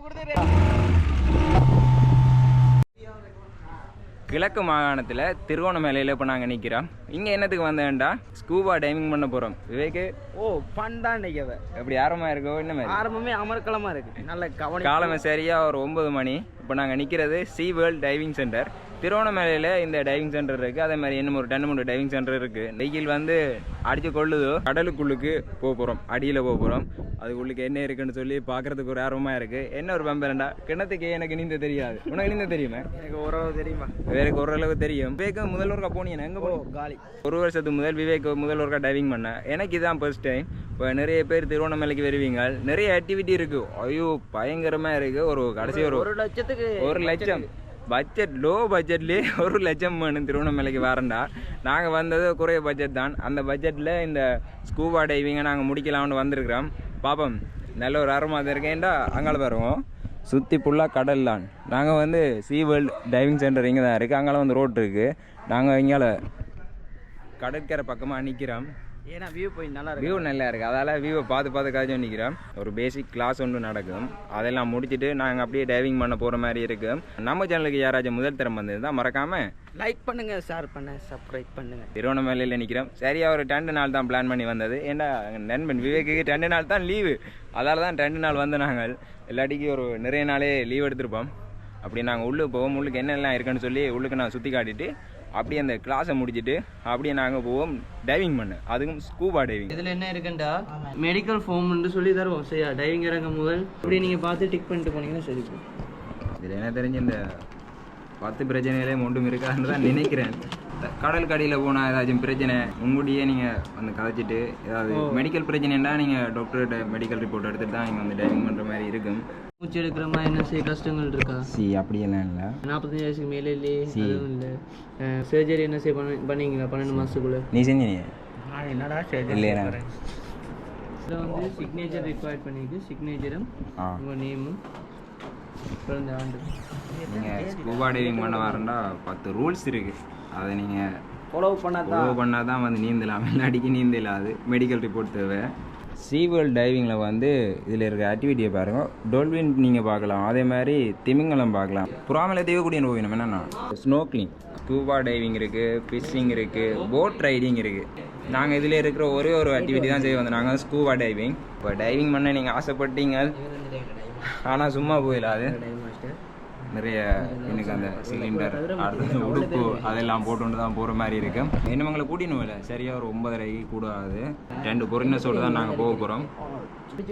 கொடுத்துரு. கிழக்கு மாகாணத்தில் திருவோணமலையில் இப்போ நாங்கள் நிற்கிறோம் இங்கே என்னத்துக்கு வந்தேன்டா? ஸ்கூபா டைவிங் பண்ண போகிறோம் விவேக்கு ஓ ஃபன் தான் நினைக்கவ எப்படி ஆரம்பமாக இருக்கோ என்ன மாதிரி? ஆரம்பமே அமர்க்கலமா இருக்கு. நல்ல கவனம் காலமே சரியாக ஒரு ஒன்பது மணி. இப்போ நாங்கள் நிற்கிறது சி வேர்ல்ட் டைவிங் சென்டர் திருவண்ணாமலையில் இந்த டைவிங் சென்டர் இருக்குது அதே மாதிரி இன்னும் ஒரு ரெண்டு மூணு டைவிங் சென்டர் இருக்குது வெயில் வந்து அடித்து கொள்ளுதோ கடலுக்குள்ளுக்கு போக போகிறோம் அடியில் போக போகிறோம் அதுக்குள்ளுக்கு என்ன இருக்குன்னு சொல்லி பார்க்குறதுக்கு ஒரு ஆர்வமாக இருக்குது என்ன ஒரு பம்பரண்டா கிணத்துக்கு எனக்கு நீந்த தெரியாது. உனக்கு நீந்த தெரியுமா? எனக்கு ஓரளவு தெரியுமா? வேறக்கு ஓரளவு தெரியும். விவேக் முதல் ஒருக்கா போனீங்க எங்கே ஓ போ காலி. ஒரு வருஷத்துக்கு முதல் விவேக் முதல் ஒருக்கா டைவிங் பண்ணேன். எனக்கு இதான் ஃபர்ஸ்ட் டைம் இப்போ நிறைய பேர் திருவண்ணாமலைக்கு வருவீங்க. நிறைய ஆக்டிவிட்டி இருக்கு. ஐயோ பயங்கரமா இருக்கு. ஒரு கடைசி ஒரு ஒரு லட்சத்துக்கு ஒரு லட்சம். பட்ஜெட் லோ பட்ஜெட்லேயே ஒரு லட்சம் வேணும் திருவண்ணாமலைக்கு வரண்டா. நாங்கள் வந்தது குறைய பட்ஜெட் தான். அந்த பட்ஜெட்டில் இந்த ஸ்கூபா டைவிங்கை நாங்கள் முடிக்கலாம்னு வந்திருக்கிறோம். பாப்போம். நல்ல ஒரு அருமாதம் இருக்கேன்டா அங்கால பாருவோம் சுற்றி ஃபுல்லாக கடல் தான். நாங்கள் வந்து சீ வேர்ல்டு டைவிங் சென்டர் இங்கே தான் இருக்குது அங்கால வந்து ரோட் இருக்குது நாங்கள் இங்கால கடற்கரை பக்கமாக நிற்கிறோம் ஏன்னா வியூ பாயிண்ட் நல்லா இருக்கு. வியூ நல்லா இருக்குது அதால் வியூவை பார்த்து பார்த்து காய்ச்சி நிற்கிறோம் ஒரு பேசிக் கிளாஸ் ஒன்று நடக்கும். அதெல்லாம் முடிச்சுட்டு நாங்கள் அப்படியே டைவிங் பண்ண போகிற மாதிரி இருக்கு. நம்ம சேனலுக்கு யாராச்சும் முதல் தரம் வந்திருந்தால் மறக்காமல் லைக் பண்ணுங்க ஷேர் பண்ண சப்ஸ்கிரைப் பண்ணுங்க. திருவண்ணாமலையில் நிற்கிறோம் சரியா ஒரு ரெண்டு நாள் தான் பிளான் பண்ணி வந்தது. ஏன்னா நண்பன் விவேக்கு ரெண்டு நாள் தான் லீவு அதால் தான் ரெண்டு நாள் வந்து நாங்கள் இல்லாட்டிக்கு ஒரு நிறைய நாளே லீவ் எடுத்திருப்போம். அப்படி நாங்கள் உள்ளே போவோம். உள்ளுக்கு என்னெல்லாம் இருக்குன்னு சொல்லி உள்ளுக்கு நான் சுற்றி காட்டிட்டு அப்படியே அந்த கிளாஸை முடிச்சுட்டு அப்படியே நாங்கள் போவோம் டைவிங் பண்ண. அதுக்கும் ஸ்கூபா டைவிங் இதில் என்ன இருக்குண்டா? மெடிக்கல் ஃபார்ம்னு சொல்லி தருவோம். சரியா? டைவிங் இறங்க முதல். இப்படி நீங்கள் பார்த்து டிக் பண்ணிட்டு போனீங்கன்னா சரி இதில் என்ன தெரிஞ்சு இந்த பத்து பிரச்சனைகளே ஒன்றும் இருக்காதுன்னு தான் நினைக்கிறேன். த- கடல் கடியில் போனால் ஏதாச்சும் பிரச்சனை முன்கூட்டியே நீங்கள் வந்து கதைச்சிட்டு ஏதாவது மெடிக்கல் பிரச்சனைன்னா நீங்கள் டாக்டர்கிட்ட மெடிக்கல் ரிப்போர்ட் எடுத்துட்டு தான் இங்கே வந்து டைவிங் பண்ணுற மாதிரி இருக்கும். மூச்சு எடுக்கிற மாதிரி என்ன செய்ய கஷ்டங்கள் இருக்கா சி அப்படியெல்லாம் இல்லை. நாற்பத்தஞ்சு வயசுக்கு மேலே இல்லையே அதுவும் இல்லை. சர்ஜரி என்ன செய்ய பண்ண பண்ணீங்களா? பன்னெண்டு மாதத்துக்குள்ள நீ செஞ்சீங்க என்னடா இல்லையா இதில் வந்து சிக்னேச்சர் ரிக்வயர்ட் பண்ணியிருக்கு சிக்னேச்சரும் உங்கள் நேமும் பிறந்த ஆண்டு. நீங்கள் ஸ்கூபா டைவிங் பண்ண வரண்டா பத்து ரூல்ஸ் இருக்குது அதை நீங்கள் ஃபாலோ பண்ணாதான். ஃபாலோ பண்ணால் தான் வந்து நீந்தலாம். இல்லாட்டிக்கு நீந்த இல்லாது மெடிக்கல் ரிப்போர்ட் தேவை. சீவேல் டைவிங்கில் வந்து இதில் இருக்க ஆக்டிவிட்டியை பாருங்கள் டொல்வின் நீங்கள் பார்க்கலாம். அதே மாதிரி திமிங்கலம் பார்க்கலாம். புறாமலை தேவக்கூடிய போகணும் என்னென்னா ஸ்னோக்லிங் ஸ்கூபா டைவிங் இருக்குது ஃபிஷ்ஷிங் இருக்குது போட் ரைடிங் இருக்குது நாங்கள் இதில் இருக்கிற ஒரே ஒரு ஆக்டிவிட்டி தான் செய்ய வந்தோம். நாங்கள் ஸ்கூபா டைவிங் இப்போ டைவிங் பண்ண நீங்கள் ஆசைப்பட்டீங்க. ஆனால் சும்மா போயிடாது நிறைய எனக்கு அந்த சிலிண்டர் அடுத்தது உடுப்பு அதெல்லாம் போட்டுட்டு தான் போகிற மாதிரி இருக்கும் என்னமங்களை கூட்டின்னு இல்லை சரியா ஒரு ஒன்பதரைக்கு கூடாது ரெண்டு பொருளினஸோடு தான் நாங்கள் போக போகிறோம்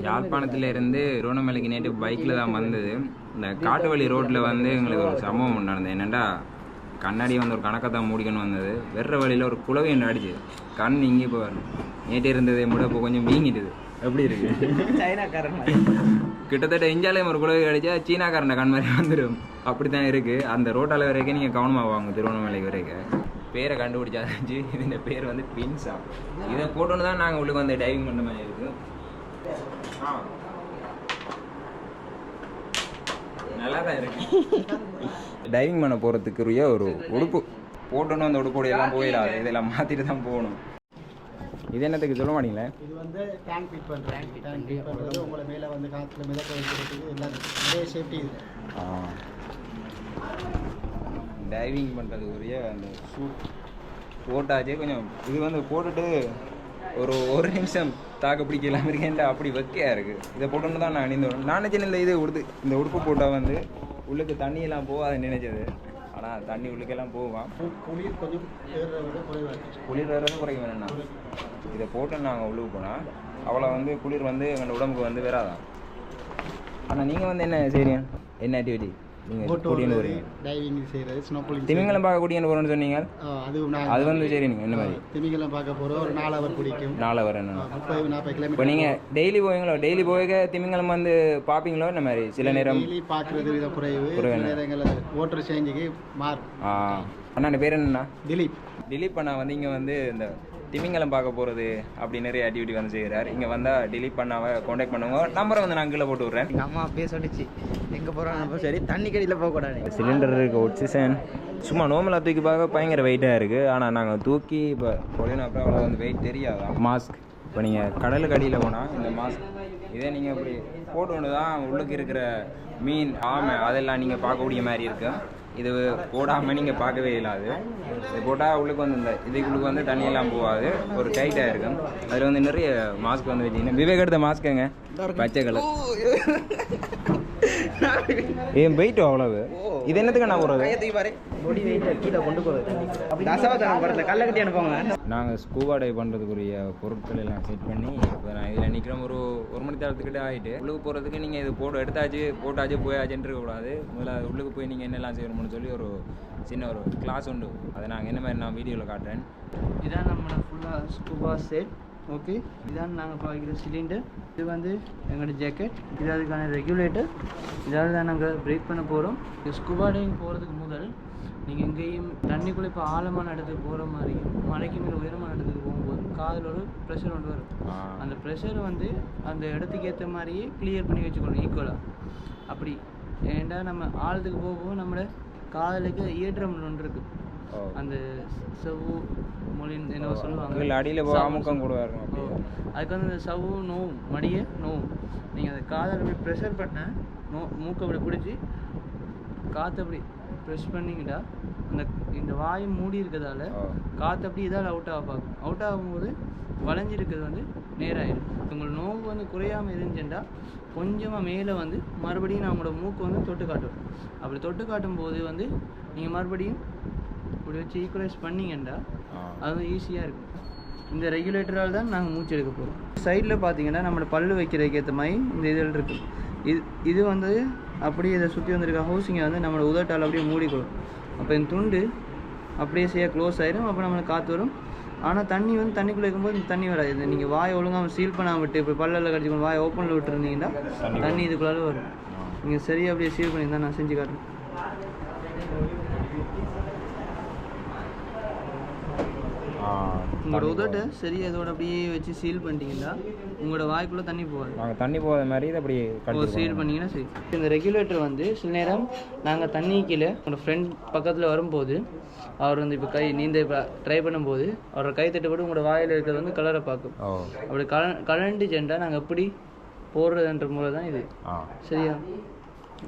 யாழ்ப்பாணத்தில் இருந்து ரோணமலைக்கு நேற்று பைக்கில் தான் வந்தது. இந்த காட்டு வழி ரோட்டில் வந்து எங்களுக்கு ஒரு சம்பவம் ஒன்று நடந்தது. என்னென்னா கண்ணாடி வந்து ஒரு கணக்கை தான் மூடிக்கணும் வந்தது. வெற வழியில் ஒரு குலவை ஒன்று அடிச்சு கண் இங்கே இப்போ நேற்று இருந்ததை விட இப்போ கொஞ்சம் வீங்கிட்டுது. எப்படி இருக்கு? சைனாக்காரன் கிட்டத்தட்ட இந்தியாவிலேயும் ஒரு குலவை கிடைச்சா சீனாக்காரன் கண் மாதிரி வந்துடும் அப்படி தான் இருக்குது அந்த ரோட்டால வரைக்கும் நீங்கள் கவனமாக வாங்க திருவண்ணாமலை வரைக்கும். பேரை கண்டுபிடிச்சாச்சு. இந்த பேர் வந்து பின்ஸா இதை போட்டோன்னு தான் நாங்கள் உள்ளுக்கு வந்து டைவிங் பண்ண மாதிரி இருக்குது நல்லா தான் இருக்கு. டைவிங் பண்ண போகிறதுக்குரிய ஒரு உடுப்பு. போட்டோன்னு அந்த உடுப்போடு எல்லாம் போயிடாது. இதெல்லாம் மாற்றிட்டு தான் போகணும். இது என்னத்துக்கு? சொல்ல மாட்டீங்களே? இது வந்து டேங்க் ஃபிட் பண்ணுறேன் டேங்க் ஃபிட் பண்ணுறது உங்களை மேலே வந்து காற்றுல மிதக்க வைக்கிறதுக்கு எல்லாம் நிறைய சேஃப்டி இது. டைவிங் பண்ணுறதுக்குரிய அந்த ஷூட் போட்டாச்சே கொஞ்சம் இது வந்து போட்டுட்டு ஒரு ஒரு நிமிஷம் தாக்கு பிடிக்கலாம் இருக்கேன்டா. அப்படி வெக்கையாக இருக்குது இதை போட்டோன்னு தான் நான் இந்த நான் நினச்சேன் இந்த இது உடுத்து இந்த உடுப்பு போட்டால் வந்து உள்ளுக்கு தண்ணியெல்லாம் போகாது நினைச்சது. ஆனால் தண்ணி உள்ளுக்கெல்லாம் போவான். குளிர் கொஞ்சம் குளிர் வர்றது குறைக்க வேணும்ண்ணா இதை போட்டு நாங்கள் உள்ளுக்கு போனால் அவ்வளோ வந்து குளிர் வந்து எங்கள் உடம்புக்கு வந்து வராதான் ஆனால் நீங்கள் வந்து என்ன செய்றீங்க? என்ன ஆக்டிவிட்டி நீங்கள் டைவிங் செய்கிறது ஸ்னோ புலிங் திமிங்கலம் பார்க்க கூட்டின்னு போகிறோன்னு சொன்னீங்க? அது வந்து சரி நீங்கள் என்ன மாதிரி? திமிங்கலம் பார்க்க போகிறோம் ஒரு நாலு அவர் பிடிக்கும் வரேன் முப்பது நாற்பது இப்போ நீங்கள் டெய்லி போவீங்களோ? டெய்லி போக திமிங்கலம் வந்து பார்ப்பீங்களோ? இந்த மாதிரி? சில நேரம் டெய்லி பார்க்குறது வித குறைவு. சில நேரங்களில் ஓட்டர் சேஞ்சுக்கு மாறும். அண்ணா பேர் என்னண்ணா? திலீப். திலீப் அண்ணா வந்து இங்கே வந்து இந்த திமிங்கலம் பார்க்க போகிறது அப்படி நிறைய ஆக்டிவிட்டி வந்து செய்கிறார் இங்கே வந்தால் delete பண்ணாம காண்டாக்ட் பண்ணுங்க. நம்பரை வந்து நான் கீழே போட்டு விட்றேன். எங்கள் அம்மா அப்பயே சொல்லிச்சு. எங்கே போகிறோம் நம்ம சரி தண்ணி கடியில் போகக்கூடாது சிலிண்டர் இருக்கு ஒட்சிசன் சும்மா நார்மலாக தூக்கி பார்க்க பயங்கர வெயிட்டாக இருக்குது ஆனால் நாங்கள் தூக்கி இப்போ அப்புறம் அவ்வளோ வந்து வெயிட் தெரியாதான் மாஸ்க் இப்போ நீங்கள் கடலுக்கு அடியில் போனால் இந்த மாஸ்க் இதே நீங்கள் இப்படி போட்டு தான் உள்ளுக்கு இருக்கிற மீன் ஆமை அதெல்லாம் நீங்கள் பார்க்கக்கூடிய மாதிரி இருக்கும் இது போடாமல் நீங்கள் பார்க்கவே இல்லாது இது போட்டால் உள்ளுக்கு வந்து இந்த இதுக்குள்ளுக்கு வந்து தண்ணியெல்லாம் போகாது. ஒரு டைட்டாக இருக்கும். அதில் வந்து நிறைய மாஸ்க் வந்து வச்சிங்கன்னா விவேக் எடுத்த மாஸ்க்குங்க பச்சை கலர் ஏன் வெயிட் அவ்வளவு? இது என்னத்துக்கு நான் போடுறது? வெயிட்டை நாங்கள் ஸ்கூபா டைவ் பண்ணுறதுக்குரிய பொருட்கள் எல்லாம் செட் பண்ணி இப்போ நான் இதில் நிற்கிறோம் ஒரு ஒரு மணி நேரத்துக்கிட்ட ஆகிட்டு உள்ளுக்கு போகிறதுக்கு நீங்கள் இது போட்டு எடுத்தாச்சு போட்டாச்சு போயாச்சுன்னு இருக்கக்கூடாது முதல்ல உள்ளுக்கு போய் நீங்கள் என்னெல்லாம் செய்யணும்னு சொல்லி ஒரு சின்ன ஒரு கிளாஸ் உண்டு. அதை நாங்கள் என்ன மாதிரி நான் வீடியோவில் காட்டுறேன். இதான் நம்மளோட ஃபுல்லாக ஸ்கூபா செட் ஓகே. இதான் நாங்கள் பாய்க்கிற சிலிண்டர் இது வந்து எங்களோட ஜாக்கெட் இது அதுக்கான ரெகுலேட்டர் இதாவது தான் நாங்கள் பிரேக் பண்ண போகிறோம் ஸ்கூபா டைவிங் போகிறதுக்கு முதல் நீங்கள் எங்கேயும் தண்ணிக்குள்ளே இப்போ ஆழமான இடத்துக்கு போகிற மாதிரியும் மலைக்கு மேலே உயரமான இடத்துக்கு போகும்போது காதில் ஒரு ப்ரெஷர் ஒன்று வரும். அந்த ப்ரெஷரை வந்து அந்த இடத்துக்கு ஏற்ற மாதிரியே கிளியர் பண்ணி வச்சுக்கணும் ஈக்குவலாக அப்படி. ஏன்டா நம்ம ஆழத்துக்கு போக போக நம்மளோட காதலுக்கு இயற்றம் ஒன்று இருக்குது அந்த செவ்வு மொழின்னு என்னவோ சொல்லுவாங்க. அடியில் அமுக்கம் கூட அதுக்கு வந்து அந்த சவ்வு நோவும் மடிய நோவும் நீங்கள் அந்த காதை அப்படி ப்ரெஷர் பண்ண நோ மூக்கை அப்படி பிடிச்சி காற்று அப்படி ப்ரெஸ் பண்ணிக்கிட்டா அந்த இந்த வாய் மூடி இருக்கிறதால. காற்று அப்படி இதால் அவுட் ஆக பார்க்கும். அவுட் ஆகும்போது வளைஞ்சிருக்கிறது வந்து நேராயிடும் உங்களுக்கு நோவு வந்து குறையாமல் இருந்துச்சுன்னா கொஞ்சமாக மேலே வந்து மறுபடியும் நம்மளோட மூக்கு வந்து தொட்டு காட்டும் அப்படி தொட்டு காட்டும் போது வந்து நீங்கள் மறுபடியும் இப்படி வச்சு ஈக்குவலைஸ் பண்ணீங்கன்னா அது ஈஸியாக இருக்கும். இந்த ரெகுலேட்டரால் தான் நாங்கள் மூச்சு எடுக்க போகிறோம் சைடில் பார்த்தீங்கன்னா நம்மளோட பல்லு வைக்கிறதுக்கு ஏற்ற மாதிரி இந்த இதில் இருக்குது இது இது வந்து அப்படியே இதை சுற்றி வந்திருக்க ஹவுசிங்கை வந்து நம்மளோட உதட்டால் அப்படியே மூடிக்கொள்ளும். அப்போ இந்த துண்டு அப்படியே செய்ய க்ளோஸ் ஆயிரும். அப்போ நம்மளுக்கு காற்று வரும். ஆனால் தண்ணி வந்து தண்ணிக்குள்ளே இருக்கும்போது இந்த தண்ணி வராது. இது நீங்கள் வாயை ஒழுங்காக சீல் பண்ணாம விட்டு இப்போ பல்லெல்லாம் கடிச்சு வாயை ஓப்பனில் விட்டுருந்தீங்கன்னா தண்ணி இதுக்குள்ளால வரும். நீங்கள் சரியாக அப்படியே சீல் பண்ணியிருந்தா நான் செஞ்சு காட்டுறேன். உங்களோட உதட்டை சரியாக இதோட அப்படியே வச்சு சீல் பண்ணிட்டீங்கன்னா உங்களோட வாய்க்குள்ளே தண்ணி போகாது. நாங்கள் தண்ணி போகாத மாதிரி இதை அப்படி ஓ கடிச்சு சீல் பண்ணீங்கன்னா சரி. இந்த ரெகுலேட்டர் வந்து சில நேரம் நாங்கள் தண்ணி கீழே உங்களோட ஃப்ரெண்ட் பக்கத்தில் வரும்போது அவர் வந்து இப்போ கை நீந்த இப்போ ட்ரை பண்ணும்போது அவரோட கை தட்டுப்பட்டு உங்களோட வாயில் இருக்கிறது வந்து கலரை பார்க்கும். அப்படி கல கலண்டு சென்றா நாங்கள் எப்படி போடுறதுன்ற முறை தான் இது. சரியா?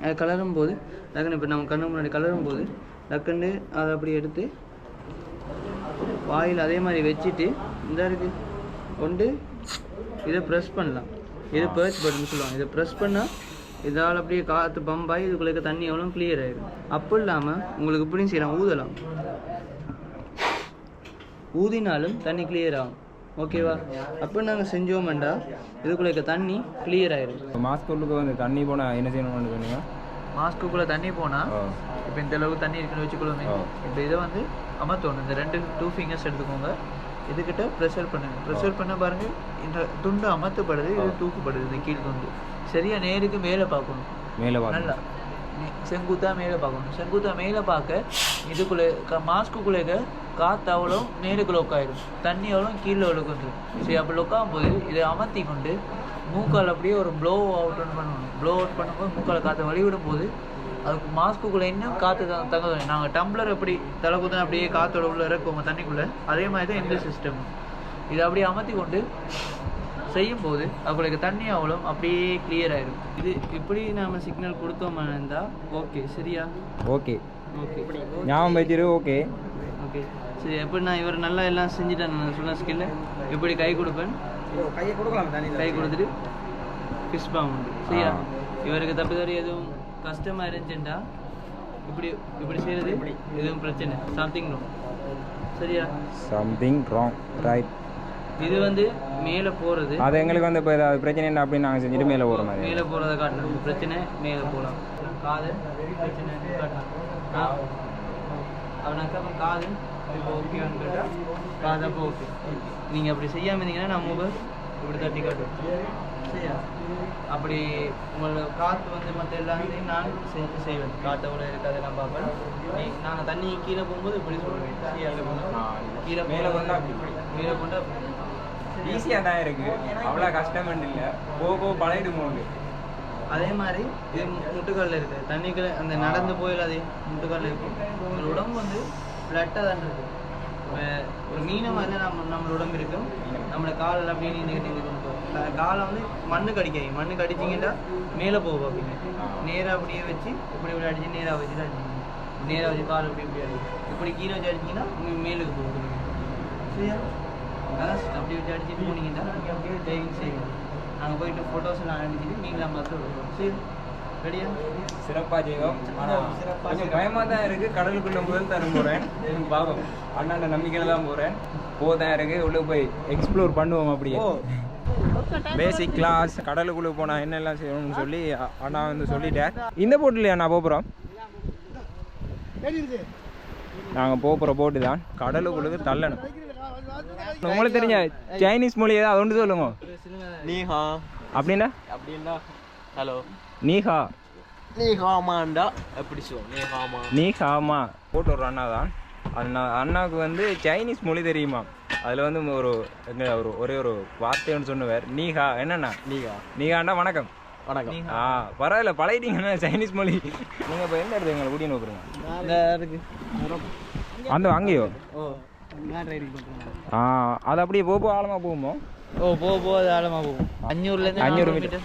அது கலரும் போது டக்குன்னு இப்போ நம்ம கண்ணு முன்னாடி கலரும் போது டக்குன்னு அதை அப்படி எடுத்து வாயில் அதே மாதிரி வச்சுட்டு இந்த இருக்கு. கொண்டு இதை ப்ரெஸ் பண்ணலாம். இது பேர்ச் பட்டன் சொல்லுவாங்க. இதை ப்ரெஸ் பண்ணால் இதால் அப்படியே காற்று பம்பாகி இதுக்குள்ள தண்ணி எவ்வளோ கிளியர் ஆயிடும். அப்படி இல்லாமல் உங்களுக்கு இப்படியும் செய்யலாம்? ஊதலாம். ஊதினாலும் தண்ணி கிளியர் ஆகும். ஓகேவா அப்போ நாங்கள் செஞ்சோம்டா இதுக்குள்ள இருக்க தண்ணி கிளியர் ஆயிடும் மாஸ்க் உள்ளுக்கு வந்து தண்ணி போனால் என்ன செய்யணும்னு சொன்னீங்க? மாஸ்க்குள்ளே தண்ணி போனால் இப்போ இந்த அளவுக்கு தண்ணி இருக்குன்னு வச்சுக்கொள்ளுமே. இப்போ இதை வந்து அமர்த்தணும் இந்த ரெண்டு டூ ஃபிங்கர்ஸ் எடுத்துக்கோங்க. இதுக்கிட்ட ப்ரெஷர் பண்ணுங்க. ப்ரெஷர் பண்ண பாருங்க இந்த துண்டு அமர்த்தப்படுது இது தூக்கப்படுது இந்த கீழ் துண்டு. சரியா நேருக்கு மேலே பார்க்கணும். மேலே நல்லா. செங்குத்தா மேலே பார்க்கணும். செங்குத்தா மேலே பார்க்க இதுக்குள்ளே க மாஸ்க்குள்ளே காற்று அவ்வளோ மேலுக்கு லொக் ஆயிடும் தண்ணி அவ்வளோ கீழே ஒழுக்கு வந்துடும் சரி அப்போ லொக்காகும் போது இதை அமர்த்தி கொண்டு மூக்கால் அப்படியே ஒரு ப்ளோ அவுட் பண்ணணும். ப்ளோ அவுட் பண்ணும்போது மூக்கால் காற்றை வழிவிடும் போது அதுக்கு மாஸ்க்குள்ளே இன்னும் காற்று த தங்க நாங்கள் டம்ளர் எப்படி தலை குத்தன அப்படியே காற்றோட உள்ள இறக்குவோம் தண்ணிக்குள்ளே அதே மாதிரி தான் இந்த சிஸ்டம் இதை அப்படியே அமர்த்தி கொண்டு செய்யும்போது அவங்களுக்கு தண்ணி அவ்வளோ அப்படியே கிளியர் ஆயிடும் இது இப்படி நாம சிக்னல் கொடுத்தோமா இருந்தால் ஓகே சரியா? ஓகே ஓகே ஞாபகம் வச்சிரு ஓகே ஓகே சரி எப்படி நான் இவர் நல்லா எல்லாம் செஞ்சுட்டேன் நான் சொன்ன ஸ்கில்ல எப்படி கை கொடுப்பேன் கையை கொடுக்கலாம் தண்ணி கை கொடுத்துட்டு ஃபிஷ் பாம் உண்டு சரியா. இவருக்கு தப்பு தவறி எதுவும் கஷ்டமா இருந்துச்சுண்டா இப்படி இப்படி செய்யறது எதுவும் பிரச்சனை சம்திங் நோ சரியா சம்திங் ராங் ரைட் இது வந்து மேலே போகிறது அது எங்களுக்கு வந்து இப்போ ஏதாவது பிரச்சனை என்ன அப்படின்னு நாங்கள் செஞ்சுட்டு மேலே போகிற மாதிரி மேலே போகிறத காட்டணும் பிரச்சனை மேலே போகலாம் காது பிரச்சனை காட்டலாம் அவனாக்கா அப்போ காது இப்போ ஓகேவான்னு கேட்டால் காது அப்போ ஓகே நீங்கள் அப்படி செய்யாமல் இருந்தீங்கன்னா நான் மூவை இப்படி தட்டி காட்டுவேன். சரியா? அப்படி உங்களோட காற்று வந்து மற்ற எல்லாத்தையும் நான் சேர்த்து செய்வேன். காற்று இருக்குது அதெல்லாம் பார்ப்பேன். நீ- நாங்க தண்ணி கீழே போகும்போது இப்படி சொல்லுவேன். சரியா கீழே மேலே கொண்டா அப்படி. கீழே கொண்டா ஈஸியாக தான் இருக்கு. அவ்வளோ கஷ்டமெண்டு இல்லை. போக போக பழகிடும் போகுது அதே மாதிரி இது முட்டுக்கல்ல இருக்கு. தண்ணிக்குள்ள அந்த நடந்து போயில அது முட்டுக்கல்ல இருக்கும். உங்களோட உடம்பு வந்து ஃப்ளட்டாக தான் இருக்கு இப்போ ஒரு மீனை மாதிரி நம்ம நம்மளோட உடம்பு இருக்கும். நம்மளோட காலில் அப்படியே நீந்துக்கிட்டு இங்கே கொண்டு போகும் காலை வந்து மண்ணு கடிக்காது. மண்ணு கடிச்சிங்கன்னா மேலே போகும் அப்படின்னு. நேராக அப்படியே வச்சு இப்படி இப்படி அடிச்சு நேராக வச்சு தான் அடிச்சிங்க நேராக வச்சு கால் இப்படி இப்படி அடிக்கும். இப்படி கீழே வச்சு அடிச்சிங்கன்னா உங்களுக்கு மேலுக்கு போகும். சரியா? அதான் அப்படி வச்சு அடிச்சுட்டு போனீங்கன்னா அப்படியே டைவிங் செய்யணும் நாங்கள் போயிட்டு ஃபோட்டோஸ் எல்லாம் அடிச்சுட்டு நீங்களாம் பார்த்து சரி சிறப்பாக ஆனால் சிறப்பா கொஞ்சம். பயமாக தான் இருக்குது கடலுக்குள்ள முதல் தரம் போகிறேன் பார்ப்போம் அண்ணாண்ட நம்பிக்கையில் தான் போகிறேன் போதான் இருக்குது உள்ளே போய் எக்ஸ்ப்ளோர் பண்ணுவோம் அப்படியே. பேசிக் கிளாஸ் கடலுக்குள்ளே போனால் என்னெல்லாம் செய்யணும்னு சொல்லி அண்ணா வந்து சொல்லிட்டேன் இந்த போட்டில் அண்ணா? போகிறோம் நாங்கள் போகிற போட்டு தான். கடலுக்குள்ளது தள்ளணும். உங்களுக்கு தெரிஞ்ச சைனீஸ் மொழி ஏதாவது ஒன்று சொல்லுங்க. நீஹா அப்படின்னா? அப்படின்னா ஹலோ. நீஹா நீஹாமாண்டா எப்படி சொல்லுவோம் நீஹாமா நீ ஹாமா போட்டு ஒரு அண்ணா தான். அண்ணா அண்ணாவுக்கு வந்து சைனீஸ் மொழி தெரியுமா? அதில் வந்து ஒரு எங்க ஒரு ஒரே ஒரு வார்த்தை ஒன்று சொன்னுவார் நீஹா என்னண்ணா? நீகா. நீகாண்டா வணக்கம். வணக்கம். ஆ பரவாயில்ல பழகிட்டீங்கண்ணா சைனீஸ் மொழி. நீங்கள் இப்போ எந்த இடத்துல எங்களை கூட்டின்னு இருக்கு. அந்த அங்கேயோ? ஆ அது அப்படியே போக போக ஆழமாக போகுமோ? ஓ போ போ அது ஆழமாக போகும் அஞ்சூர்லேருந்து அஞ்சூறு மீட்டர்.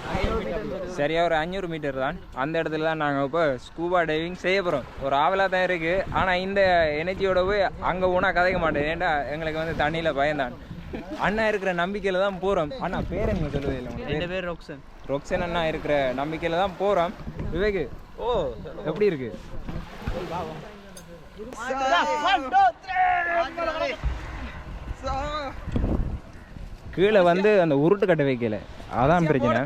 சரியா ஒரு அஞ்சூறு மீட்டர் தான். அந்த இடத்துல தான் நாங்கள் இப்போ ஸ்கூபா டைவிங் செய்ய போகிறோம் ஒரு ஆவலாக தான் இருக்குது ஆனால் இந்த எனர்ஜியோட போய் அங்கே போனால் கதைக்க மாட்டேன். ஏன்டா எங்களுக்கு வந்து தண்ணியில் பயந்தான். அண்ணா இருக்கிற நம்பிக்கையில் தான் போகிறோம் அண்ணா பேர் என்ன சொல்லுவது இல்லை ரெண்டு பேர் ரொக்சன் ரொக்சன் அண்ணா இருக்கிற நம்பிக்கையில் தான் போகிறோம் விவேக் ஓ எப்படி இருக்கு? கீழே வந்து அந்த உருட்டு கட்ட வைக்கல. அதான் பிரச்சனை.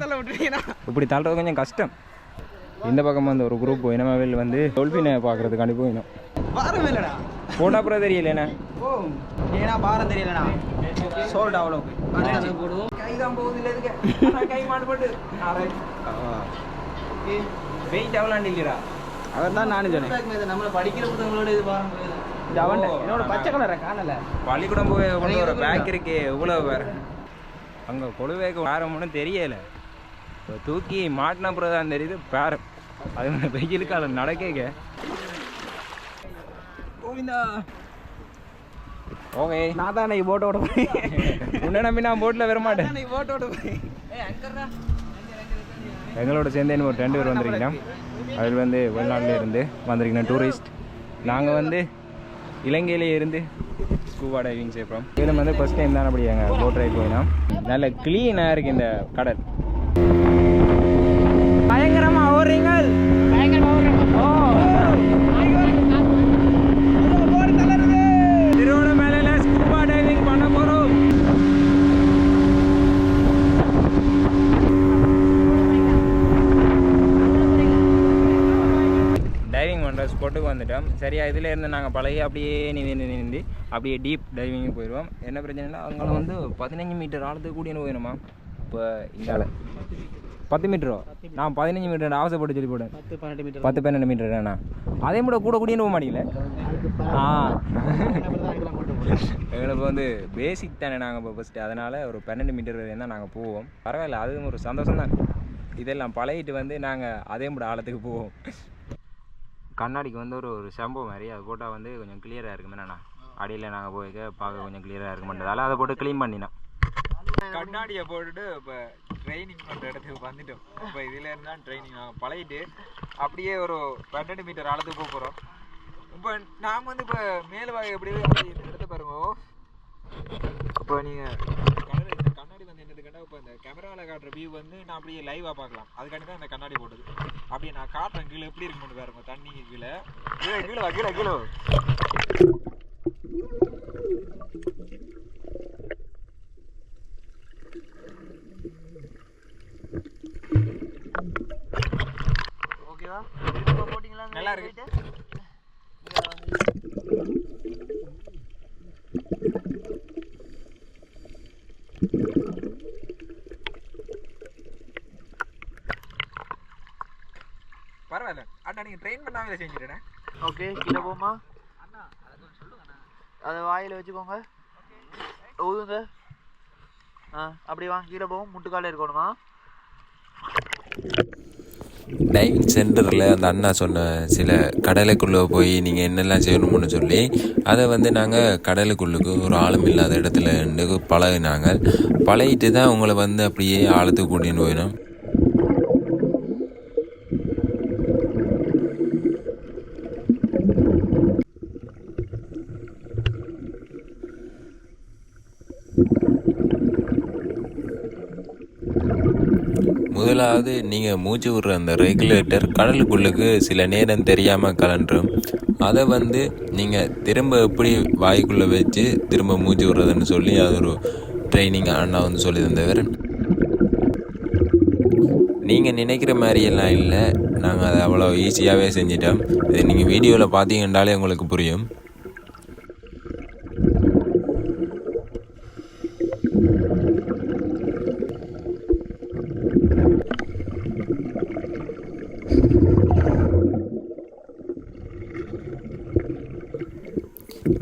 இப்படி தள்ளுறது கொஞ்சம் கஷ்டம். இந்த பக்கம் வந்து ஒரு குரூப் இனமாவில் வந்து டொல்பினை பார்க்கறதுக்காண்டி போயிடும் பாரம் இல்லைடா. போட்டா அப்புறம் தெரியல என்ன? ஓ ஏன்னா பாரம் தெரியலண்ணா சோல்ட் அவ்வளோ போடுவோம். கை தான் போகுது இல்லை இதுக்கு. கை மாட்டுப்பட்டு. வெயிட் அவ்வளோ இல்லையா அவர் தான் நானும் சொன்னேன். நம்மள படிக்கிற புத்தகங்களோட இது பாருங்க இது அவன் என்னோட பச்சை கலரை காணல. பள்ளிக்கூடம் போய் வர பேக் இருக்கு எவ்வளோ வேற அங்கே கொழுவேக்கு ஒன்றும் தெரியல. இப்போ தூக்கி மாட்டின அப்புறம் தான் தெரியுது பேரம் அது வந்து வெயில் காலம் நடக்கேங்க ஓகே. நான் தான் நீ போட்டோட போய் உன்னை நம்பி நான் போட்டில் வர மாட்டேன். நீ போட்டோட போய் எங்களோட சேர்ந்து ஒரு ரெண்டு பேர் வந்திருக்கிறோம் அதில் வந்து வெளிநாட்டில் இருந்து வந்திருக்கிறோம் டூரிஸ்ட் நாங்கள் வந்து இலங்கையிலே இருந்து ஸ்கூபா டைவிங் செய்யப்போம் இதில் வந்து ஃபஸ்ட் டைம் தான் அப்படியாங்க போட் ரைட் போயிடும் நல்ல க்ளீனாக இருக்குது இந்த கடல். பயங்கரமாக ஓடுறீங்க திருவண்ணாமலையில் ஸ்கூபா டைவிங் பண்ண போகிறோம் டைவிங் ஸ்பாட்டுக்கு வந்துட்டோம். சரியா இதில் இருந்து நாங்கள் பழகி அப்படியே நீந்தி நீந்தி நீந்தி அப்படியே டீப் டைவிங்கு போயிடுவோம் என்ன பிரச்சனைனா அங்கே வந்து பதினஞ்சு மீட்டர் ஆழத்துக்கு கூடிய போயிடுமா இப்போ இங்கால பத்து மீட்டரோ நான் பதினஞ்சு மீட்டர் ஆசைப்பட்டு சொல்லி போட்டேன். பத்து பன்னெண்டு மீட்டர் பத்து பன்னெண்டு மீட்டர் என்ன அதே கூட கூட கூடிய போக மாட்டீங்களே? ஆ. எங்களுக்கு வந்து பேசிக் தானே நாங்கள் இப்போ ஃபஸ்ட்டு அதனால் ஒரு பன்னெண்டு மீட்டர் வரையும் தான் நாங்கள் போவோம். பரவாயில்ல அதுவும் ஒரு சந்தோஷம் தான் இதெல்லாம் பழகிட்டு வந்து நாங்கள் அதே கூட ஆழத்துக்கு போவோம். கண்ணாடிக்கு வந்து ஒரு ஒரு ஷம்பு மாதிரி அது போட்டால் வந்து கொஞ்சம் கிளியராக இருக்கும் என்னண்ணா அடியில் நாங்கள் போய்க்க பார்க்க கொஞ்சம் கிளியராக இருக்குமென்றதால அதை போட்டு க்ளீன் பண்ணினோம் கண்ணாடியை போட்டுட்டு இப்போ ட்ரைனிங் பண்ணுற இடத்துக்கு வந்துட்டோம். இப்போ இதில் இருந்தால் ட்ரைனிங் நாங்கள் பழகிட்டு அப்படியே ஒரு பன்னெண்டு மீட்டர் ஆழத்துக்கு போக போகிறோம் இப்போ நாம் வந்து இப்போ மேல் வாங்க எப்படி இடத்த பாருங்க. இப்போ நீங்கள் கேட்டால் இப்போ இந்த கேமராவில் காட்டுற வியூ வந்து நான் அப்படியே லைவாக பார்க்கலாம். அதுக்காண்டி தான் இந்த கண்ணாடி போடுது அப்படியே நான் காட்டுறேன் கீழே எப்படி இருக்குன்னு பாருங்க தண்ணி கீழே. கீழே கீழே கீழே கீழே. ஓகேவா? போட்டிங்களா நல்லா இருக்கு. நீங்கள் ட்ரெயின் பண்ணாமலே செஞ்சுட்டேன்? ஓகே கீழே போமா அதை வாயில் வச்சுக்கோங்க. ஊதுங்க. ஆ அப்படி வாங்க கீழே போவோம். முட்டுக்கால இருக்கணுமா? டைவிங் சென்டரில் அந்த அண்ணா சொன்ன சில கடலுக்குள்ளே போய் நீங்கள் என்னெல்லாம் செய்யணும்னு சொல்லி அதை வந்து நாங்கள் கடலுக்குள்ளுக்கு ஒரு ஆழம் இல்லாத இடத்துல இருந்து பழகினாங்க. பழகிட்டு தான் உங்களை வந்து அப்படியே ஆழத்துக்கு கூட்டின்னு போயிடும் முதலாவது நீங்கள் மூச்சு விடுற அந்த ரெகுலேட்டர் கடலுக்குள்ளுக்கு சில நேரம் தெரியாமல் கலண்டுரும் அதை வந்து நீங்கள் திரும்ப எப்படி வாய்க்குள்ளே வச்சு திரும்ப மூச்சு விடுறதுன்னு சொல்லி அது ஒரு ட்ரைனிங் அண்ணா வந்து சொல்லி தந்தவர் நீங்கள் நினைக்கிற மாதிரியெல்லாம் இல்லை. நாங்கள் அதை அவ்வளோ ஈஸியாகவே செஞ்சிட்டோம். இது நீங்கள் வீடியோவில் பார்த்தீங்கன்றாலே உங்களுக்கு புரியும்.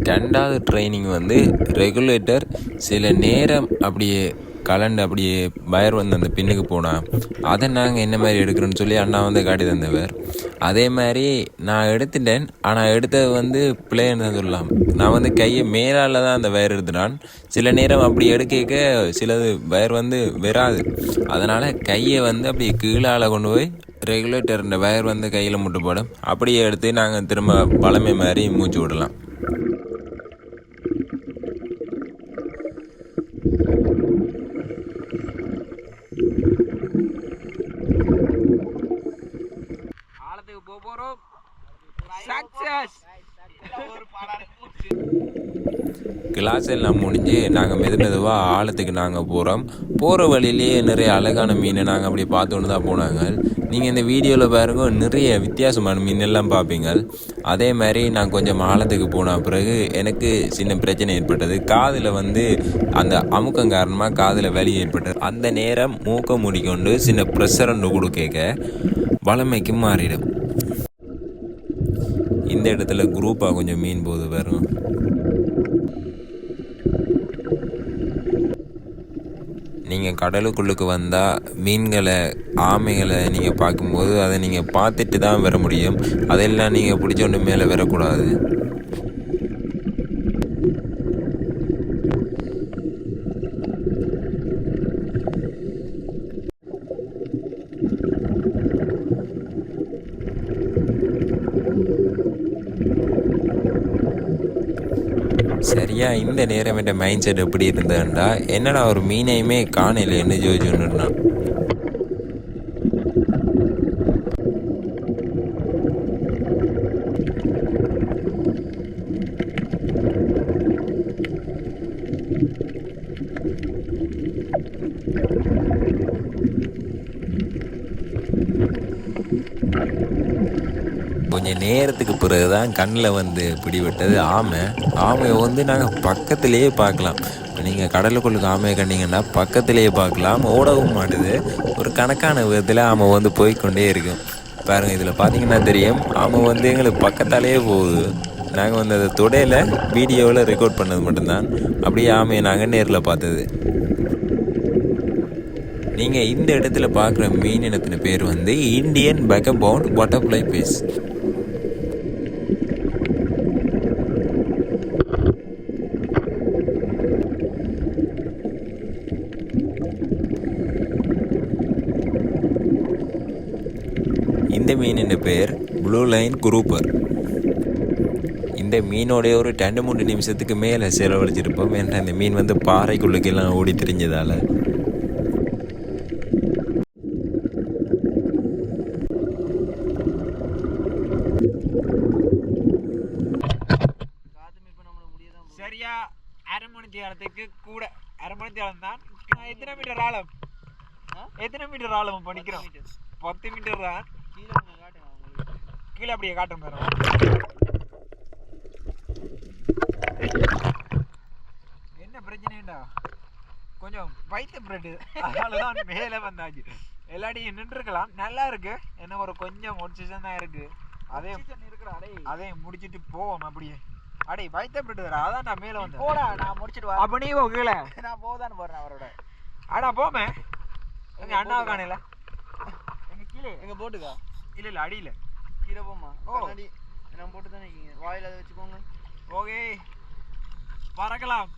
ரெண்டாவது ட்ரைனிங் வந்து ரெகுலேட்டர் சில நேரம் அப்படியே கலண்டு அப்படியே வயர் வந்து அந்த பின்னுக்கு போனால் அதை நாங்கள் என்ன மாதிரி எடுக்கிறோன்னு சொல்லி அண்ணா வந்து காட்டி தந்தவர். அதே மாதிரி நான் எடுத்துட்டேன் ஆனால் எடுத்தது வந்து பிள்ளைன்னு தான் சொல்லலாம். நான் வந்து கையை மேலால் தான் அந்த வயர் எடுத்துனான். சில நேரம் அப்படி எடுக்க சிலது வயர் வந்து வராது அதனால் கையை வந்து அப்படி கீழால் கொண்டு போய் ரெகுலேட்டர் இந்த வயர் வந்து கையில் முட்டு போடும் அப்படியே எடுத்து நாங்கள் திரும்ப பழமை மாதிரி மூச்சு விடலாம். கிளாஸ் எல்லாம் முடிஞ்சு நாங்கள் மெது மெதுவாக ஆழத்துக்கு நாங்கள் போகிறோம் போகிற வழியிலேயே நிறைய அழகான மீனை நாங்கள் அப்படி பார்த்துட்டு தான் போனாங்க. நீங்கள் இந்த வீடியோவில் பாருங்க நிறைய வித்தியாசமான மீனெல்லாம் பார்ப்பீங்க. அதே மாதிரி நான் கொஞ்சம் ஆழத்துக்கு போன பிறகு எனக்கு சின்ன பிரச்சனை ஏற்பட்டது. காதில் வந்து அந்த அமுக்கம் காரணமாக காதில் வலி ஏற்பட்டது. அந்த நேரம் மூக்க மூடிக்கொண்டு சின்ன ப்ரெஷர் ஒன்று கொடுக்க வளமைக்கு மாறிடும். இந்த இடத்துல குரூப்பாக கொஞ்சம் மீன் போது வரும். நீங்கள் கடலுக்குள்ளுக்கு வந்தால் மீன்களை ஆமைகளை நீங்கள் பார்க்கும்போது அதை நீங்கள் பார்த்துட்டு தான் வர முடியும். அதெல்லாம் நீங்கள் பிடிச்சோண்டு மேலே வரக்கூடாது. சரியா இந்த நேரம் என் மைண்ட் செட் எப்படி இருந்ததுண்டா? என்னடா ஒரு மீனையுமே காணலைன்னு ஜோஜி ஒன்றுனா நேரத்துக்கு பிறகு தான் கண்ணில் வந்து பிடிபட்டது ஆமை. ஆமையை வந்து நாங்கள் பக்கத்துலேயே பார்க்கலாம். இப்போ நீங்கள் கடலுக்குள்ளுக்கு ஆமையை கண்டிங்கன்னா பக்கத்துலேயே பார்க்கலாம். ஓடவும் மாட்டுது. ஒரு கணக்கான விதத்தில் ஆமை வந்து போய்க்கொண்டே இருக்கும் பாருங்கள் இதில் பார்த்தீங்கன்னா தெரியும். ஆமை வந்து எங்களுக்கு பக்கத்தாலேயே போகுது. நாங்கள் வந்து அதை தொடையில் வீடியோவில் ரெக்கார்ட் பண்ணது மட்டும்தான். அப்படியே ஆமையை நாங்கள் நேரில் பார்த்தது. நீங்கள் இந்த இடத்துல பார்க்குற மீன் இனத்தின பேர் வந்து இந்தியன் பெகபவுண்ட் பட்டர்ஃப்ளை பீஸ் இந்த மீனின் பேர் ப்ளூ லைன் குரூப்பர் இந்த மீனோடைய ஒரு ரெண்டு மூணு நிமிஷத்துக்கு மேலே செலவழிச்சிருப்போம் ஏன்னா இந்த மீன் வந்து பாறைக்குள்ளுக்கெல்லாம் ஓடி திரிஞ்சதால். சரியா அரை மணி தேரத்துக்கு கூட அரை மணி தேரம் தான். எத்தனை மீட்டர் ஆழம்? எத்தனை மீட்டர் ஆழம் படிக்கிறோம்? பத்து மீட்டர் தான். கீழே அப்படியே காட்டும் பாரு. என்ன பிரச்சனைடா? கொஞ்சம் வயிற்று பிரெட்டு. அதனால தான் மேலே வந்தாச்சு. எல்லாத்தையும் நின்றுருக்கலாம். நல்லா இருக்கு. என்ன ஒரு கொஞ்சம் ஒடிச்சு தான் இருக்கு. அதே அதே முடிச்சிட்டு போவோம் அப்படியே. அடே வைத்த பிரிட்டு அதான் நான் மேல வந்தேன். போடா நான் முடிச்சிட்டு வரேன். அப்ப நீ போ கீழே. நான் போதான்னு போறேன் அவரோட. அடா போமே. எங்க அண்ணாவை காணல. எங்க கீழே எங்க போட்டுக்கா? இல்ல இல்ல அடியில. கீழே போமா. கண்ணாடி நான் போட்டு தானே இருக்கீங்க? வாயில அதை வச்சுக்கோங்க. ஓகே. பறக்கலாம்.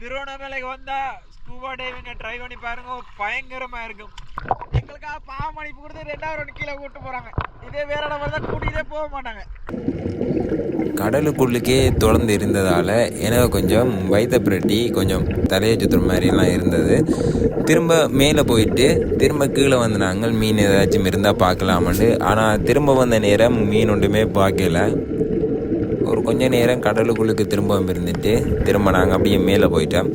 திருவண்ணாமலைக்கு வந்தா ஸ்கூபா டைவிங்க ட்ரை பண்ணி பாருங்க. பயங்கரமா இருக்கும். எங்களுக்காக பாவம் மணிப்பு கொடுத்து ரெண்டாவது கீழே கூட்டு போறாங்க. இதே வேற இடம் தான் கூட்டிகிட்டே போக மாட்டாங்க. கடலுக்குள்ளுக்கே தொடர்ந்து இருந்ததால் எனக்கு கொஞ்சம் வயிற்ற புரட்டி கொஞ்சம் தலையை சுற்றுற மாதிரிலாம் இருந்தது. திரும்ப மேலே போயிட்டு திரும்ப கீழே வந்து நாங்கள் மீன் ஏதாச்சும் இருந்தால் பார்க்கலாமண்டு. ஆனால் திரும்ப வந்த நேரம் மீன் ஒன்றுமே பார்க்கல. ஒரு கொஞ்ச நேரம் கடலுக்குள்ளுக்கு திரும்பவும் இருந்துட்டு திரும்ப நாங்கள் அப்படியே மேலே போயிட்டோம்.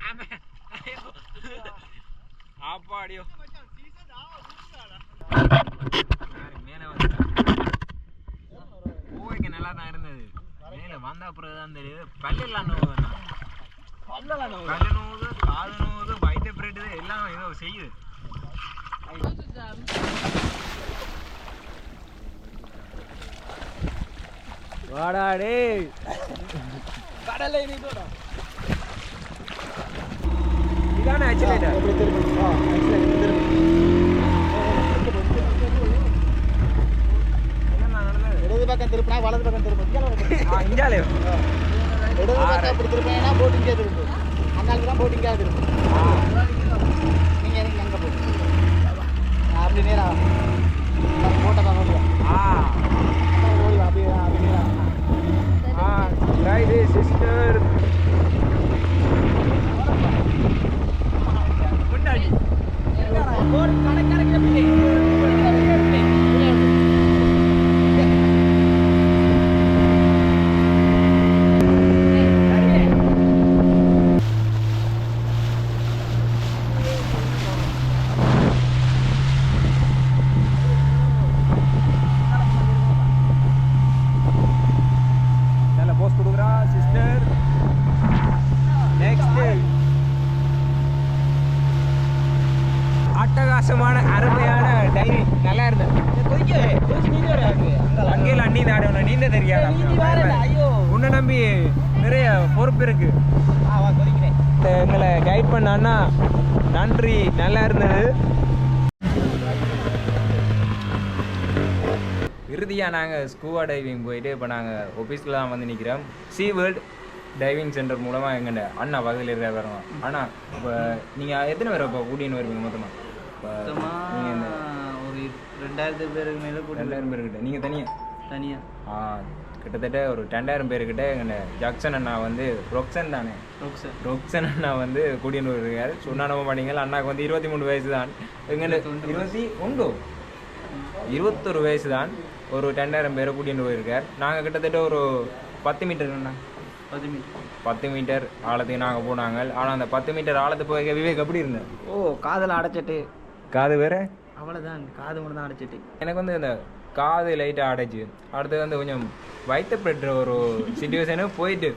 ஆமா. ஆப்பாடியோ மேலே வந்து? பூவைக்கு நல்லா தான் இருந்தது. மேலே வந்த அப்புறம் தான் தெரியுது. பல்லெல்லாம் நோவுதுண்ணா பல்லு நோவுது காது நோவுது வயிற்று பிரெட்டு எல்லாம் ஏதோ செய்யுது. வாடா டேய். கடலை நீ இதானே ஆக்சுவலேட்டர் எப்படி திரும்ப. ஆ திரும்ப. இடது பக்கம் திருப்பினா வலது பக்கம் திரும்ப. இங்கே இஞ்சாலே இடது பக்கம் அப்படி திரும்பினா போட்டிங்கே திரும்பும் அந்தாளுக்கு தான் திரும்பும் நீங்கள் எனக்கு அங்கே போட்டு அப்படி நேரம் போட்ட தான் ஓடுவேன் ஆ ஓடிவா அப்படி அப்படி நேரம் ஆ ரைட் சிஸ்டர் நல்ல போஸ் கொடுக்குறா சிஸ்டர் நெக்ஸ்ட் அட்டகாசமான அருமையான டைரி நல்லா இருந்தது அங்கேயும் அண்ணி தாடணும் நீந்த தெரியாது? உன்னை நம்பி நிறைய பொறுப்பு இருக்கு. எங்களை கைட் பண்ண அண்ணா நன்றி நல்லா இருந்தது. இறுதியாக நாங்கள் ஸ்கூபா டைவிங் போயிட்டு இப்போ நாங்கள் ஆஃபீஸில் தான் வந்து நிற்கிறோம் சீ வேர்ல்ட் டைவிங் சென்டர் மூலமாக எங்கள்ட அண்ணா பக்கத்தில் இருக்கிற வரணும் அண்ணா இப்போ நீங்கள் எத்தனை பேர் இப்போ கூட்டின்னு வருவீங்க மொத்தமாக இப்போ நீங்கள் இந்த ஒரு ரெண்டாயிரத்து பேருக்கு மேல ரெண்டாயிரம் பேர்கிட்ட நீங்கள் தனியாக தனியா? ஆ கிட்டத்தட்ட ஒரு ரெண்டாயிரம் பேர்கிட்ட எங்கள்ட ஜக்சன் அண்ணா வந்து ரொக்சன் தானே? ரோக்ஸர் ரொக்சன் அண்ணா வந்து கூட்டின்னு வருகிறார் சொன்னா நம்ப மாட்டீங்க அண்ணாக்கு வந்து இருபத்தி மூணு வயசு தான் எங்கள்ட இருபத்தி ஒன்று இருபத்தொரு வயசு தான் ஒரு ரெண்டாயிரம் பேரை கூட்டின்னு போயிருக்கார் நாங்கள் கிட்டத்தட்ட ஒரு பத்து மீட்டர் அண்ணா? பத்து மீட்டர். பத்து மீட்டர் ஆழத்துக்கு நாங்கள் போனாங்க. ஆனால் அந்த பத்து மீட்டர் ஆழத்து போய் விவேக் எப்படி இருந்தேன் ஓ காதில் அடைச்சிட்டு. காது வேற? அவ்வளோதான் காது மட்டும் தான் அடைச்சிட்டு. எனக்கு வந்து இந்த காது லைட்டாக அடைச்சு அடுத்து வந்து கொஞ்சம் பெற்ற ஒரு சுச்சுவேஷனு போயிட்டு.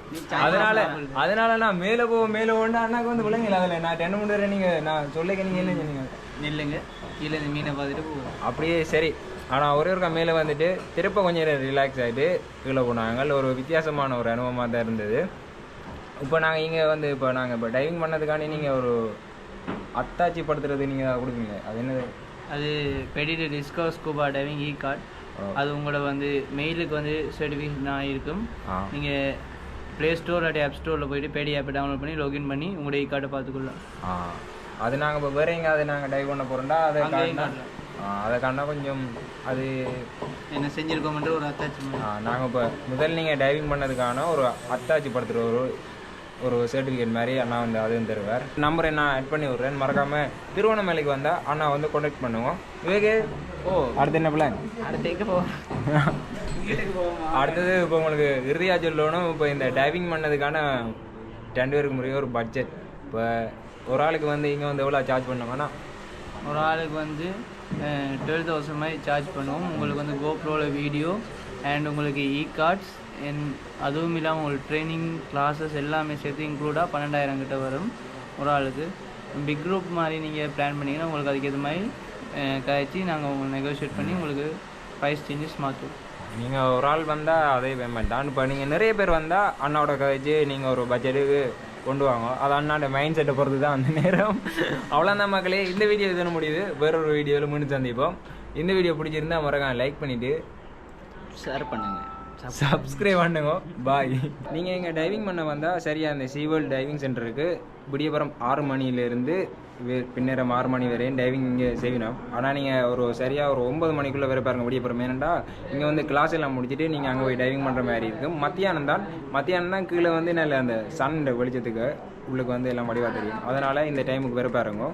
அதனால அதனால நான் மேலே போ மேலே போனா அண்ணாக்கு வந்து விளங்கல அதில். நான் டென் மணி நீங்கள் நான் சொல்லிக்க நீங்கள் என்ன சொன்னீங்க? நில்லுங்க. கீழே இந்த மீனை பார்த்துட்டு போவோம் அப்படியே சரி. ஆனால் ஒரே ஒருக்கா மேலே வந்துட்டு திருப்ப கொஞ்சம் ரிலாக்ஸ் ஆகிட்டு கீழே போனாங்க. ஒரு வித்தியாசமான ஒரு அனுபவமாக தான் இருந்தது. இப்போ நாங்கள் இங்கே வந்து இப்போ நாங்கள் இப்போ டைவிங் பண்ணதுக்காண்டி நீங்கள் ஒரு அத்தாட்சி படுத்துறது நீங்கள் கொடுப்பீங்க அது என்னது? அது பெடிடு disco scuba diving e card. அது உங்களோட வந்து மெயிலுக்கு வந்து சர்டிஃபிகேஷன் ஆகிருக்கும் நீங்கள் ப்ளே ஸ்டோர் இல்லாட்டி ஆப் ஸ்டோரில் போயிட்டு பேடி ஆப்பை டவுன்லோட் பண்ணி லாகின் பண்ணி உங்களோட இ கார்டை பார்த்துக்கலாம் அது நாங்கள் இப்போ வேற எங்கேயாவது நாங்கள் டைவ் பண்ண போகிறோம்டா அதை அதை காட்டினா கொஞ்சம் அது என்ன செஞ்சுருக்கோம்ன்ற ஒரு அத்தாச்மெண்ட் நாங்கள் இப்போ முதல் நீங்கள் டைவிங் பண்ணதுக்கான ஒரு அத்தாட்சி படுத்துகிற ஒரு ஒரு சர்டிஃபிகேட் மாதிரி அண்ணா வந்து அதுவும் தருவார். நம்பரை நான் ஆட் பண்ணி விட்றேன் மறக்காமல் திருவண்ணாமலைக்கு வந்தால் அண்ணா வந்து கான்டாக்ட் பண்ணுவோம். விவேகே ஓ அடுத்து என்ன பிளான் அடுத்து போவோம் அடுத்தது இப்போ உங்களுக்கு இறுதியாக சொல்லணும். இப்போ இந்த டைவிங் பண்ணதுக்கான ரெண்டு பேருக்கு முறையே ஒரு பட்ஜெட் இப்போ ஒரு ஆளுக்கு வந்து இங்கே வந்து எவ்வளோ சார்ஜ் பண்ணோம்னா ஒரு ஆளுக்கு வந்து டுவெல் தௌசண்ட் மாதிரி சார்ஜ் பண்ணுவோம். உங்களுக்கு வந்து கோப்ரோவில் வீடியோ அண்ட் உங்களுக்கு இ கார்ட்ஸ் அண்ட் அதுவும் இல்லாமல் உங்களுக்கு ட்ரைனிங் கிளாஸஸ் எல்லாமே சேர்த்து இன்க்ளூடாக பன்னெண்டாயிரம் கிட்ட வரும் ஒரு ஆளுக்கு. பிக் குரூப் மாதிரி நீங்கள் பிளான் பண்ணிங்கன்னா உங்களுக்கு அதுக்கேற்ற மாதிரி கழிச்சு நாங்கள் உங்களுக்கு நெகோஷியேட் பண்ணி உங்களுக்கு ப்ரைஸ் சேஞ்சஸ் மாற்றுவோம் நீங்கள் ஒரு ஆள் வந்தால் அதே பேமெண்ட் தான். இப்போ நீங்கள் நிறைய பேர் வந்தால் அண்ணாவோட கழிச்சு நீங்கள் ஒரு பட்ஜெட்டுக்கு கொண்டு வாங்க. அது அண்ணாட மைண்ட் செட்டை பொறுத்து தான் அந்த நேரம். அவ்வளோதான் மக்களே. இந்த வீடியோ இதன முடியுது? வேறொரு வீடியோவில் மீண்டும் சந்திப்போம். இந்த வீடியோ பிடிச்சிருந்தா மறக்காம லைக் பண்ணிவிட்டு ஷேர் பண்ணுங்க. சப்ஸ்கிரைப் பண்ணுங்க. பாய் நீங்கள் இங்கே டைவிங் பண்ண வந்தால் சரியாக அந்த சீவல் டைவிங் சென்டருக்கு விடியபுரம் ஆறு மணியிலேருந்து பின்னேரம் ஆறு மணி வரையும் டைவிங் இங்கே செய்யணும். ஆனால் நீங்கள் ஒரு சரியாக ஒரு ஒம்பது மணிக்குள்ளே வரை பாருங்கள் விடியபுரம். ஏனண்டா இங்கே வந்து கிளாஸ் எல்லாம் முடிச்சுட்டு நீங்கள் அங்கே போய் டைவிங் பண்ணுற மாதிரி இருக்கும். மத்தியானம் தான். மத்தியானம் தான் கீழே வந்து நல்ல அந்த சன் வெளிச்சத்துக்கு உள்ளுக்கு வந்து எல்லாம் வடிவாக தெரியும். அதனால் இந்த டைமுக்கு வரை பாருங்க.